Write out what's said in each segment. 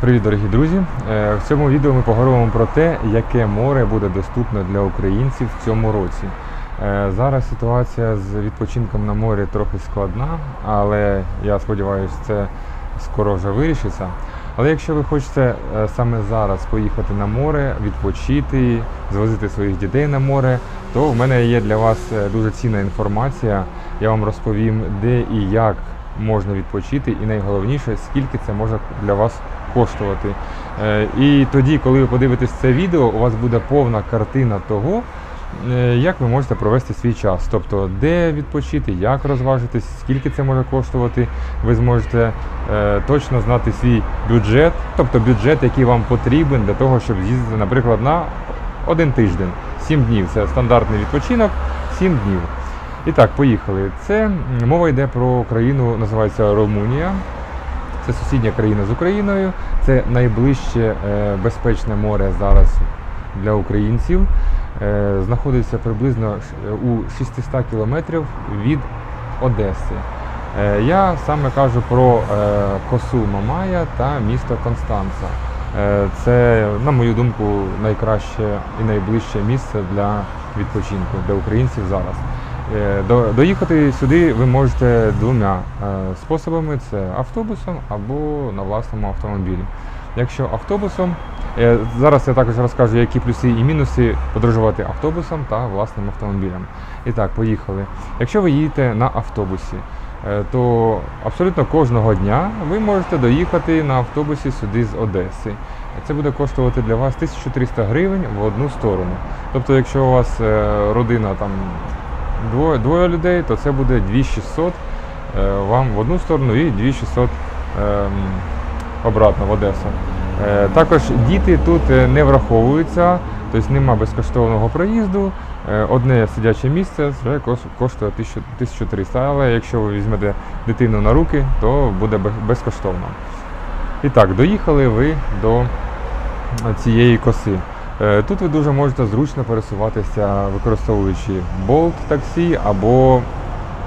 Привіт, дорогі друзі! Е, В цьому відео ми поговоримо про те, яке море буде доступне для українців в цьому році. Е, Зараз ситуація з відпочинком на морі трохи складна, але я сподіваюся, це скоро вже вирішиться. Але якщо ви хочете е, саме зараз поїхати на море, відпочити, звозити своїх дітей на море, то в мене є для вас дуже цінна інформація. Я вам розповім, де і як можна відпочити, і найголовніше, скільки це може для вас коштувати. Е, І тоді, коли ви подивитесь це відео, у вас буде повна картина того, е, як ви можете провести свій час. Тобто, де відпочити, як розважитись, скільки це може коштувати. Ви зможете е, точно знати свій бюджет, тобто бюджет, який вам потрібен для того, щоб з'їздити, наприклад, на один тиждень, 7 днів. Це стандартний відпочинок, 7 днів. І так, поїхали. Це мова йде про країну, називається Румунія. Це сусідня країна з Україною. Це найближче е, безпечне море зараз для українців. Е, знаходиться приблизно у 600 кілометрів від Одеси. Е, я саме кажу про е, косу Мамая та місто Констанца. Е, це, на мою думку, найкраще і найближче місце для відпочинку для українців зараз. Е, до- Доїхати сюди ви можете двома е, способами: це автобусом або на власному автомобілі. Якщо автобусом, е, зараз я також розкажу, які плюси і мінуси подорожувати автобусом та власним автомобілем. І так, поїхали. Якщо ви їдете на автобусі, то абсолютно кожного дня ви можете доїхати на автобусі сюди з Одеси. Це буде коштувати для вас 1300 гривень в одну сторону. Тобто, якщо у вас родина там двоє, двоє людей, то це буде 2600 е, вам в одну сторону і 2600 ем, обратно в Одесу. Е, Також діти тут е, не враховуються, тобто нема безкоштовного проїзду. Одне сидяче місце вже коштує 1300, але якщо ви візьмете дитину на руки, то буде безкоштовно. І так, доїхали ви до цієї коси. Е, Тут ви дуже можете зручно пересуватися, використовуючи Bolt таксі або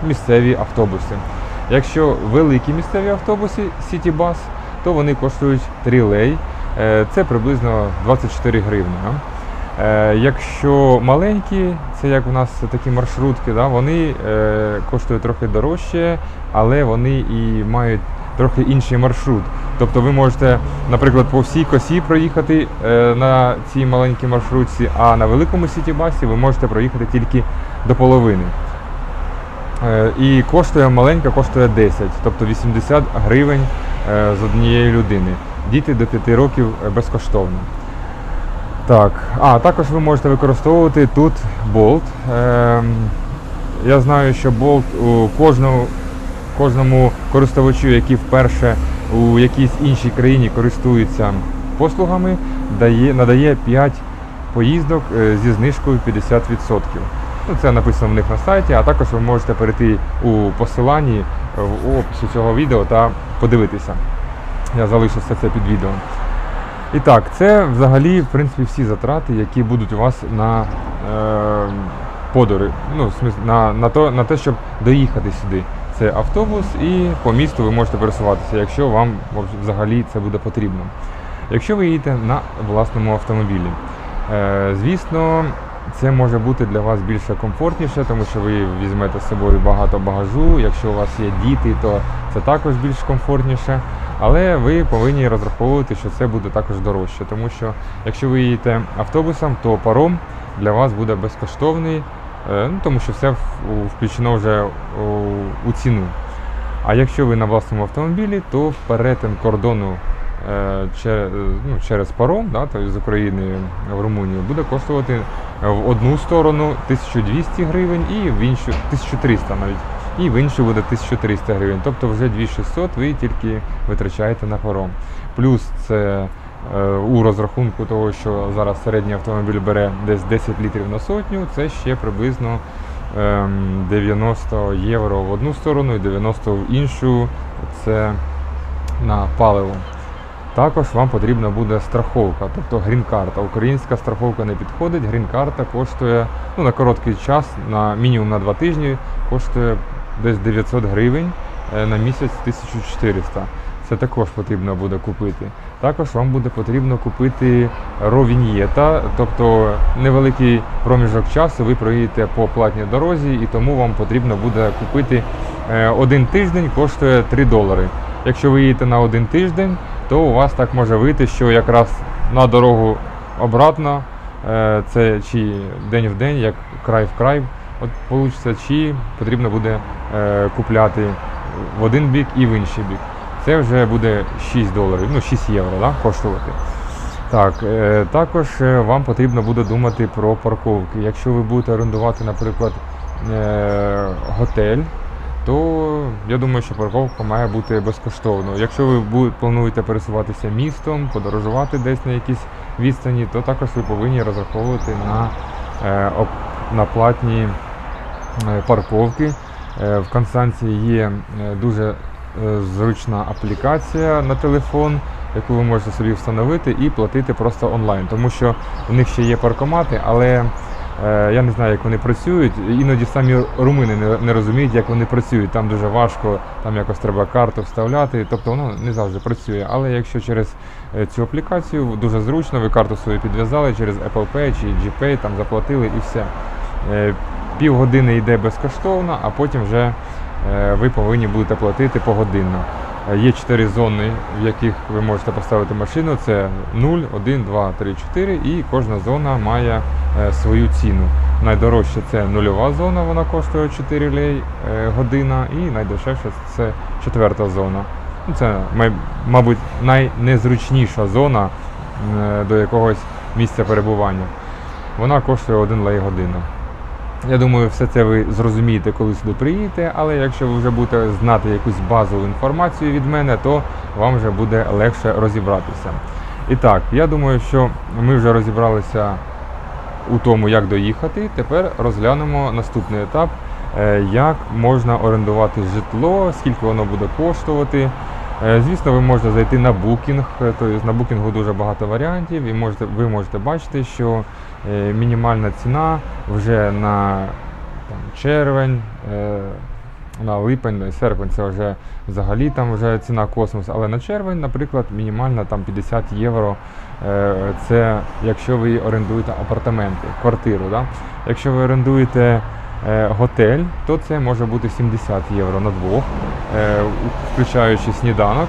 місцеві автобуси. Якщо великі місцеві автобуси City Bus, то вони коштують 3 лей. Е, Це приблизно 24 гривні. Е, Якщо маленькі, це як у нас такі маршрутки, да, вони коштують трохи дорожче, але вони і мають трохи інший маршрут. Тобто ви можете, наприклад, по всій косі проїхати е, на цій маленькій маршрутці, а на великому сітібасі ви можете проїхати тільки до половини. Е, І коштує маленька, коштує 10, тобто 80 гривень е, з однієї людини. Діти до 5 років безкоштовно. Так, а також ви можете використовувати тут болт. Ем, я знаю, що болт у кожному, кожному користувачу, який вперше у якійсь іншій країні користується послугами, дає, надає 5 поїздок е, зі знижкою 50%. Ну, це написано в них на сайті, а також ви можете перейти у посиланні в описі цього відео та подивитися. Я залишу все це під відео. І так, це взагалі, в принципі, всі затрати, які будуть у вас на е, подори, ну, на, на, то, на те, щоб доїхати сюди. Це автобус і по місту ви можете пересуватися, якщо вам взагалі це буде потрібно. Якщо ви їдете на власному автомобілі, е, звісно, це може бути для вас більше комфортніше, тому що ви візьмете з собою багато багажу. Якщо у вас є діти, то це також більш комфортніше. Але ви повинні розраховувати, що це буде також дорожче, тому що якщо ви їдете автобусом, то паром для вас буде безкоштовний, ну, тому що все включено вже у, ціну. А якщо ви на власному автомобілі, то перетин кордону е, через, ну, через паром, да, тобто з України в Румунію, буде коштувати в одну сторону 1200 гривень і в іншу 1300 навіть. І в іншу буде 1300 гривень. Тобто вже 2600 ви тільки витрачаєте на паром. Плюс це е, у розрахунку того, що зараз середній автомобіль бере десь 10 літрів на сотню, це ще приблизно ем, 90 євро в одну сторону і 90 в іншу. Це на паливо. Також вам потрібна буде страховка, тобто грін-карта. Українська страховка не підходить, грін-карта коштує ну, на короткий час, на мінімум на 2 тижні, коштує десь 900 гривень, е, на місяць 1400. Це також потрібно буде купити. Також вам буде потрібно купити ровіньєта, тобто невеликий проміжок часу ви проїдете по платній дорозі, і тому вам потрібно буде купити е, один тиждень коштує 3 долари. Якщо ви їдете на один тиждень, то у вас так може вийти, що якраз на дорогу обратно, е, це чи день в день, як край в край, от вийде, чи потрібно буде е, купляти в один бік і в інший бік. Це вже буде 6 доларів, ну 6 євро да, коштувати. Так, е, також е, вам потрібно буде думати про парковки. Якщо ви будете орендувати, наприклад, е, готель, то я думаю, що парковка має бути безкоштовною. Якщо ви плануєте пересуватися містом, подорожувати десь на якійсь відстані, то також ви повинні розраховувати на, на платні парковки. В Констанції є дуже зручна аплікація на телефон, яку ви можете собі встановити і платити просто онлайн. Тому що у них ще є паркомати, але е, я не знаю, як вони працюють. Іноді самі румини не, розуміють, як вони працюють. Там дуже важко, там якось треба карту вставляти. Тобто воно не завжди працює. Але якщо через е, цю аплікацію дуже зручно, ви карту свою підв'язали через Apple Pay чи GPay, там заплатили і все. Е, Півгодини йде безкоштовно, а потім вже е, ви повинні будете платити погодинно. Е, Є чотири зони, в яких ви можете поставити машину. Це 0, 1, 2, 3, 4 і кожна зона має е, свою ціну. Найдорожча це нульова зона, вона коштує 4 лей е, година, і найдешевша це четверта зона. Ну, Це, мабуть, найнезручніша зона е, до якогось місця перебування. Вона коштує 1 лей година. Я думаю, все це ви зрозумієте, коли сюди приїдете, але якщо ви вже будете знати якусь базову інформацію від мене, то вам вже буде легше розібратися. І так, я думаю, що ми вже розібралися у тому, як доїхати. Тепер розглянемо наступний етап, е, як можна орендувати житло, скільки воно буде коштувати. Е, Звісно, ви можете зайти на букінг, тобто на букінгу дуже багато варіантів, і можете, ви можете бачити, що е, мінімальна ціна вже на там, червень, на липень, ну, серпень це вже взагалі там вже ціна космос, але на червень, наприклад, мінімальна там 50 євро. Це якщо ви орендуєте апартаменти, квартиру. Да? Якщо ви орендуєте готель, то це може бути 70 євро на двох, е, включаючи сніданок.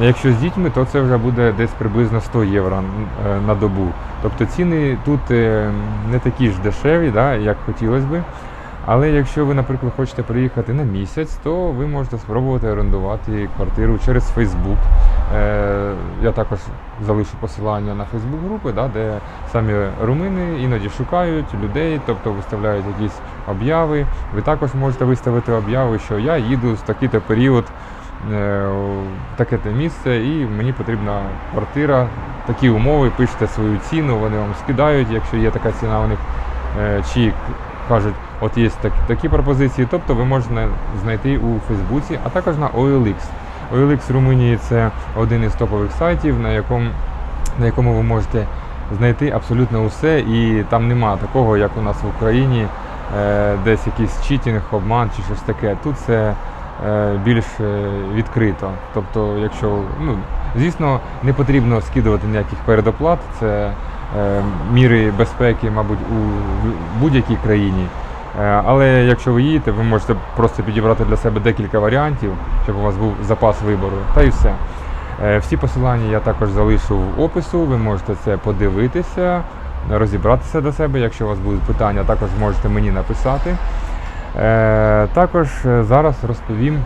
Якщо з дітьми, то це вже буде десь приблизно 100 євро е, на добу. Тобто ціни тут е, не такі ж дешеві, да, як хотілося би. Але якщо ви, наприклад, хочете приїхати на місяць, то ви можете спробувати орендувати квартиру через Facebook. Е, я також залишу посилання на Facebook групи, да, де самі румини іноді шукають людей, тобто виставляють якісь обяви. Ви також можете виставити обяви, що я їду в такий-то період е, в таке-то місце, і мені потрібна квартира, такі умови, пишете свою ціну, вони вам скидають, якщо є така ціна у них, е, чи кажуть, от є так, такі пропозиції, тобто ви можете знайти у Фейсбуці, а також на OLX. OLX Румунії це один із топових сайтів, на якому, на якому ви можете знайти абсолютно усе, і там нема такого, як у нас в Україні, е, десь якийсь читінг, обман чи щось таке. Тут це е, більш е, відкрито. Тобто, якщо, ну, звісно, не потрібно скидувати ніяких передоплат, це е, міри безпеки, мабуть, у будь-якій країні. Е, Але якщо ви їдете, ви можете просто підібрати для себе декілька варіантів, щоб у вас був запас вибору, та і все. Е, Всі посилання я також залишу в опису, ви можете це подивитися, розібратися до себе. Якщо у вас будуть питання, також можете мені написати. Е, Також е, зараз розповім.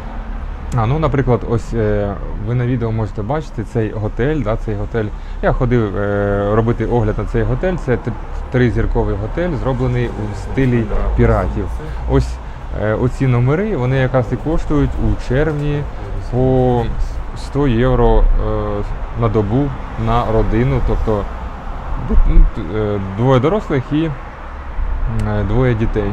А, ну, наприклад, ось е, ви на відео можете бачити цей готель. Да, цей готель. Я ходив е, робити огляд на цей готель. Це тризірковий готель, зроблений у стилі піратів. Ось е, оці номери, вони якраз і коштують у червні по 100 євро е, на добу на родину. Тобто двоє дорослих і е, двоє дітей.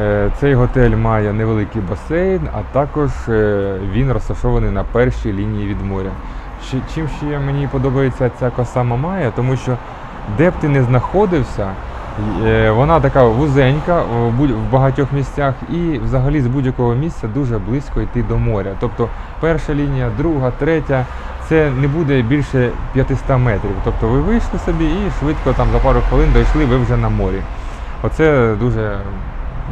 Е, Цей готель має невеликий басейн, а також е, він розташований на першій лінії від моря. Чим ще мені подобається ця коса Мамая, тому що де б ти не знаходився, Е, Вона така вузенька в багатьох місцях, і взагалі з будь-якого місця дуже близько йти до моря. Тобто перша лінія, друга, третя. Це не буде більше 500 метрів. Тобто ви вийшли собі і швидко там за пару хвилин дійшли, ви вже на морі. Оце дуже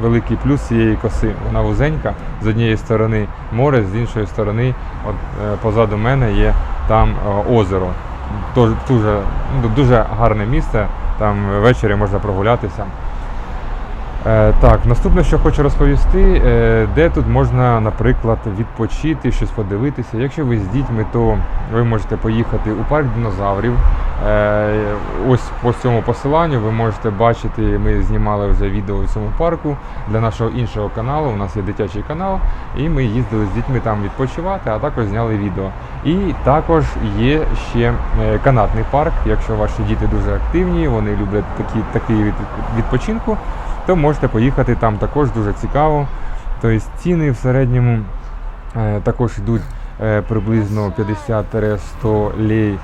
великий плюс цієї коси. Вона вузенька, з однієї сторони море, з іншої сторони, от е, позаду мене є там е, озеро. Дуже, ну, дуже гарне місце, там ввечері можна прогулятися. Е, так, наступне, що хочу розповісти, е, де тут можна, наприклад, відпочити, щось подивитися. Якщо ви з дітьми, то ви можете поїхати у парк динозаврів. Е, ось по цьому посиланню ви можете бачити, ми знімали вже відео у цьому парку для нашого іншого каналу. У нас є дитячий канал, і ми їздили з дітьми там відпочивати, а також зняли відео. І також є ще канатний парк. Якщо ваші діти дуже активні, вони люблять такі, такий відпочинку то можете поїхати там також дуже цікаво. Тобто ціни в середньому е, також йдуть е, приблизно 50-100 лей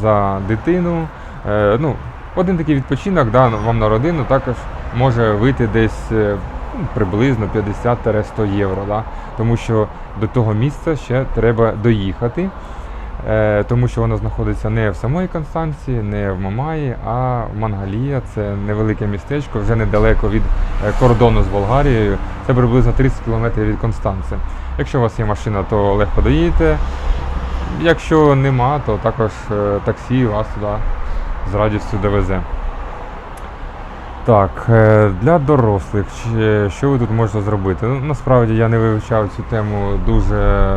за дитину. Е, ну, один такий відпочинок да, вам на родину також може вийти десь ну, приблизно 50-100 євро. Да, тому що до того місця ще треба доїхати. Е, тому що воно знаходиться не в самої Констанції, не в Мамаї, а Мангалія. Це невелике містечко, вже недалеко від е, кордону з Болгарією. Це приблизно 30 км від Констанци. Якщо у вас є машина, то легко доїдете. Якщо нема, то також е, таксі вас туди з радістю довезе. Так, для дорослих, що ви тут можете зробити? Ну, насправді я не вивчав цю тему дуже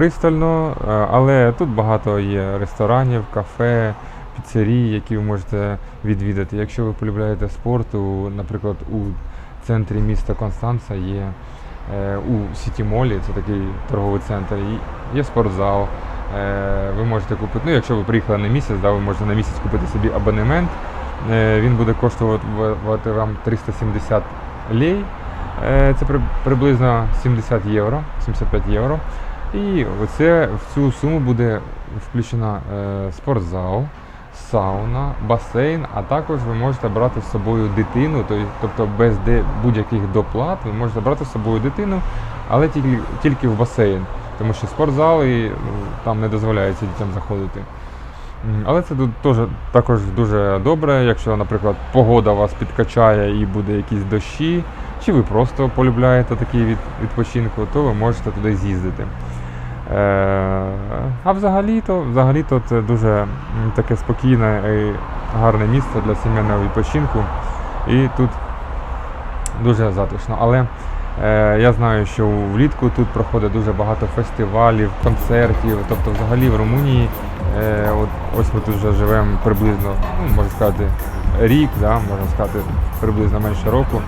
пристально, е, але тут багато є ресторанів, кафе, піцерій, які ви можете відвідати. Якщо ви полюбляєте спорт, у- наприклад, у центрі міста Констанца є е, у Сіті Молі, це такий торговий центр, є спортзал. Е, Ви можете купити, ну якщо ви приїхали на місяць, да, ви можете на місяць купити собі абонемент. Він буде коштувати вам 370 лей. Це при- приблизно 70 євро, 75 євро. І оце в цю суму буде включена е, спортзал, сауна, басейн, а також ви можете брати з собою дитину, тобто без будь-яких доплат ви можете брати з собою дитину, але тільки, тільки в басейн, тому що спортзал і ну, там не дозволяється дітям заходити. Але це теж також дуже добре, якщо, наприклад, погода вас підкачає і буде якісь дощі, чи ви просто полюбляєте такий від, відпочинку, то ви можете туди з'їздити. Е, а взагалі-то, взагалі-то це дуже таке спокійне і гарне місце для сімейного відпочинку. І тут дуже затишно. Але е, я знаю, що влітку тут проходить дуже багато фестивалів, концертів. Тобто, взагалі в Румунії, е, от, ось ми тут вже живемо приблизно, ну, можна сказати, рік, да, можна сказати, приблизно менше року.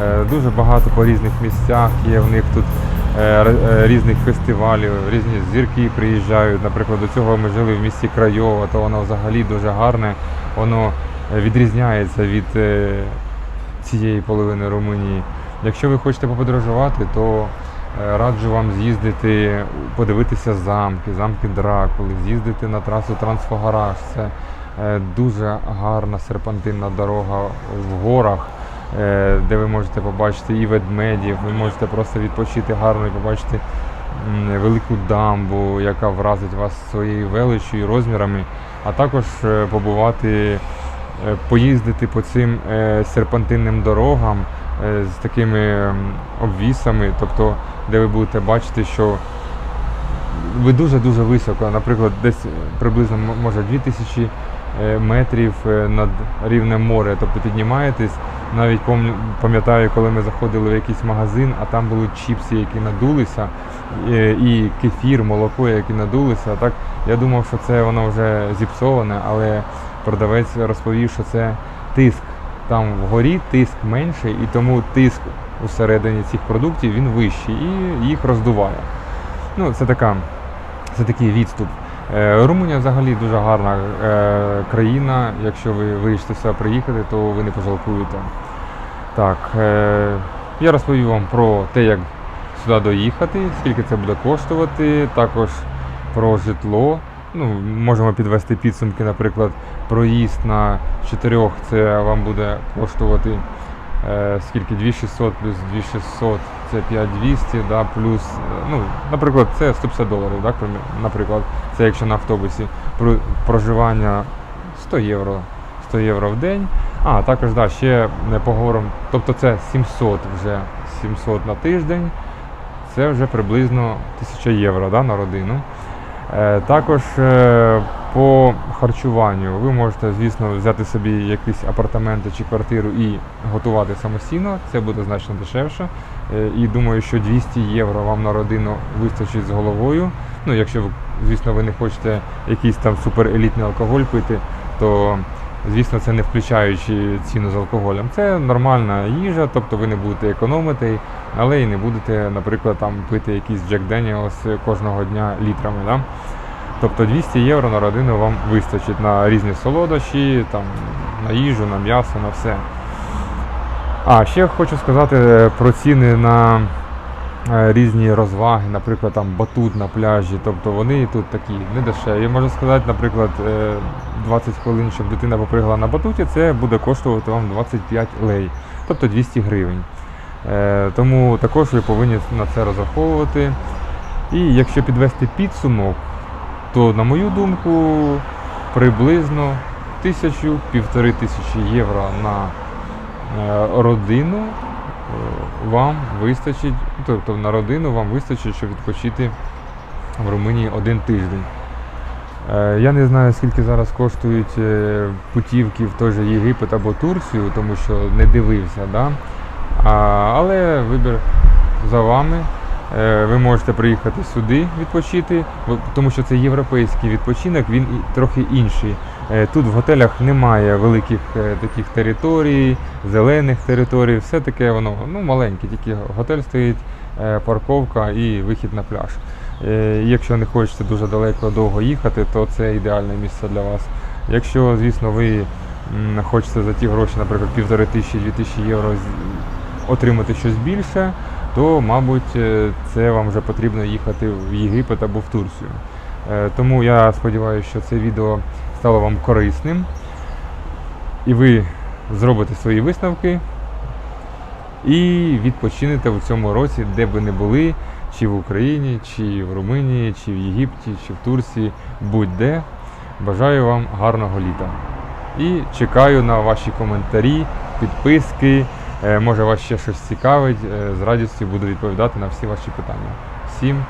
Е, дуже багато по різних місцях є в них тут різних фестивалів, різні зірки приїжджають. Наприклад, до цього ми жили в місті Крайова, то воно взагалі дуже гарне. Воно е, відрізняється від е, цієї половини Румунії. Якщо ви хочете поподорожувати, то е, раджу вам з'їздити, подивитися замки, замки Дракули, з'їздити на трасу Трансфогараж. Це е, дуже гарна серпантинна дорога в горах, е, де ви можете побачити і ведмедів, ви можете просто відпочити гарно і побачити велику дамбу, яка вразить вас своєю величчю і розмірами, а також е, побувати е, поїздити по цим е, серпантинним дорогам е, з такими обвісами, тобто де ви будете бачити, що ви дуже-дуже високо, наприклад, десь е, приблизно може 2000 е, метрів е, над рівнем моря, тобто піднімаєтесь. Навіть пам'ятаю, коли ми заходили в якийсь магазин, а там були чіпси, які надулися, е, і кефір, молоко, які надулися. Так я думав, що це воно вже зіпсоване, але продавець розповів, що це тиск. Там вгорі тиск менший, і тому тиск усередині цих продуктів він вищий і їх роздуває. Ну, це така, це такий відступ. Е, Румунія взагалі дуже гарна е, країна. Якщо ви вирішите сюди приїхати, то ви не пожалкуєте. Так, е, я розповів вам про те, як сюди доїхати, скільки це буде коштувати, також про житло. Ну, можемо підвести підсумки, наприклад, проїзд на чотирьох це вам буде коштувати скільки 2600 плюс 2600 це 5200, да, плюс, е, ну, наприклад, це 150 доларів, так, наприклад, це якщо на автобусі проживання 100 євро, 100 євро в день. А, також да, ще не поговоримо, тобто це 700 вже 700 на тиждень, це вже приблизно 1000 євро да, на родину. Е, Також е, по харчуванню ви можете, звісно, взяти собі якісь апартаменти чи квартиру і готувати самостійно. Це буде значно дешевше. Е, І думаю, що 200 євро вам на родину вистачить з головою. Ну, якщо ви, звісно, ви не хочете якийсь там суперелітний алкоголь пити, то звісно, це не включаючи ціну з алкоголем. Це нормальна їжа, тобто ви не будете економити, але і не будете, наприклад, там пити якийсь Jack Daniels кожного дня літрами. Да? Тобто 200 євро на родину вам вистачить на різні солодощі, там, на їжу, на м'ясо, на все. А, ще хочу сказати е, про ціни на е, різні розваги, наприклад, там батут на пляжі. Тобто вони тут такі не дешеві. Можна сказати, наприклад, е, 20 хвилин, щоб дитина попригала на батуті, це буде коштувати вам 25 лей, тобто 200 гривень. Е, Тому також ви повинні на це розраховувати. І якщо підвести підсумок, то, на мою думку, приблизно тисячу-півтори тисячі євро на е, родину е, вам вистачить, тобто на родину вам вистачить, щоб відпочити в Румунії один тиждень. Е, Я не знаю, скільки зараз коштують путівки в той же Єгипет або Турцію, тому що не дивився, да? але вибір за вами. Е, Ви можете приїхати сюди відпочити, тому що це європейський відпочинок, він трохи інший. Е, Тут в готелях немає великих е, таких територій, зелених територій, все таке воно ну, маленьке, тільки готель стоїть, парковка і вихід на пляж. Якщо не хочете дуже далеко довго їхати, то це ідеальне місце для вас. Якщо, звісно, ви хочете за ті гроші, наприклад, півтори тисячі, дві тисячі євро отримати щось більше, то, мабуть, е, це вам вже потрібно їхати в Єгипет або в Турцію. Е, Тому я сподіваюся, що це відео стало вам корисним. І ви зробите свої висновки і відпочинете в цьому році, де би не були, чи в Україні, чи в Румунії, чи в Єгипті, чи в Турції, будь-де. Бажаю вам гарного літа. І чекаю на ваші коментарі, підписки. Е, Може вас ще щось цікавить. Е, З радістю буду відповідати на всі ваші питання. Всім